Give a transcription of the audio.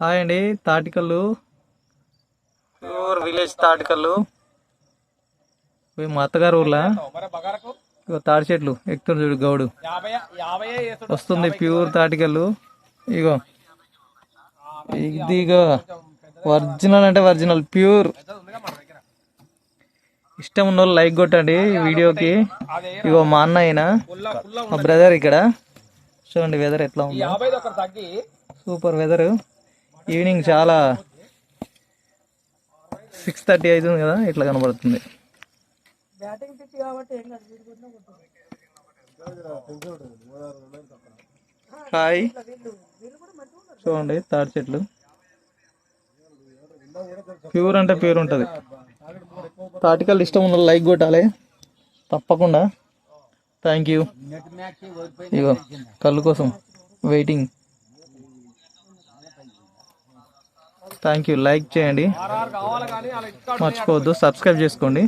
Hi అండి తాటికల్లు. Pure village తాటికల్లు. ఇవి మా అత్తగారు ఊర్లో? ఇగో తాటి చెట్లు ఎక్కుతారు చూడు గౌడు. వస్తుంది ప్యూర్ తాటికల్లు. ఇగో. ఇది ఇగో ఒరిజినల్ అంటే ఒరిజినల్ ప్యూర్. ఇష్టం ఉన్న వాళ్ళు లైక్ కొట్టండి ఈ వీడియోకి. ఇగో మా అన్న అయినా మా బ్రదర్ ఇక్కడ. చూడండి వెదర్ ఎట్లా ఉందో. సూపర్ వెదర్ ఈవినింగ్ చాలా సిక్స్ థర్టీ అవుతుంది కదా ఇట్లా కనబడుతుంది. హాయ్. చూడండి తాడి చెట్లు. ప్యూర్ అంటే ప్యూర్ ఉంటుంది. తాటికల్ ఇష్టం ఉన్న లైక్ కొట్టాలి. తప్పకుండా. Thank you. ఇగో కళ్ళు కోసం వెయిటింగ్. థ్యాంక్ యూ లైక్ చేయండి. మర్చిపోవద్దు. సబ్స్క్రైబ్ చేసుకోండి.